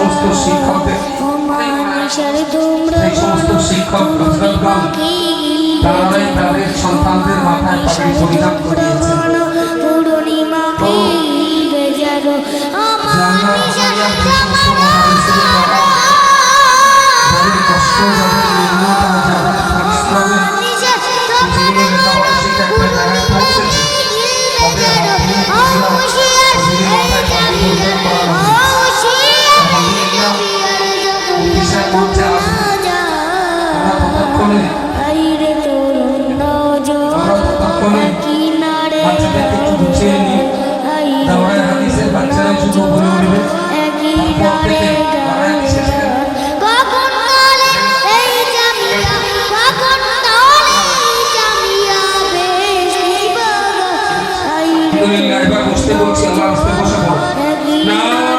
সমস্ত শিক্ষকদের। সেই সমস্ত শিক্ষক প্রধানগণ তারাই তাদের সন্তানদের মাথায় পাগড়ি পরিধান করিয়েছে জানা আলহামদুলিল্লাহ এবার বসতে বলছি আল্লাহ আস্তে বসে পড়ো। না।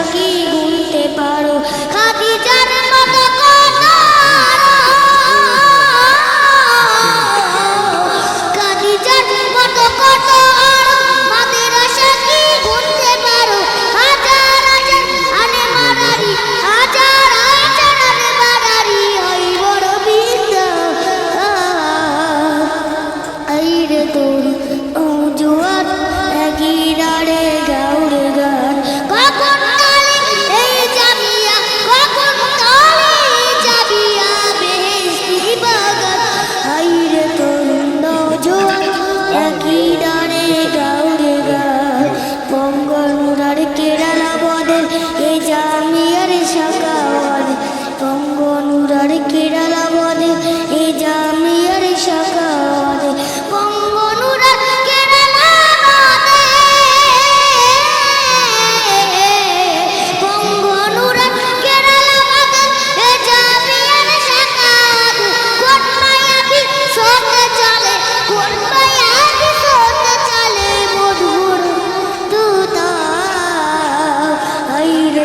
aquí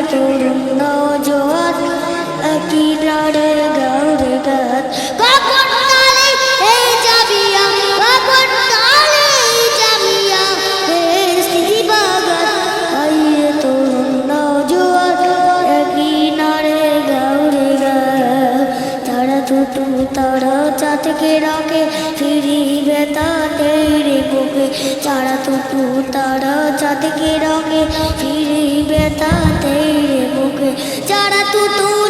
children, no children. তু তার চাঁদকে রাখে ফিরিবে তাদের বুকে। চারা তু তু তার চাঁদকে রাখে ফিরিবে তাদের বুকে। চারা তু তু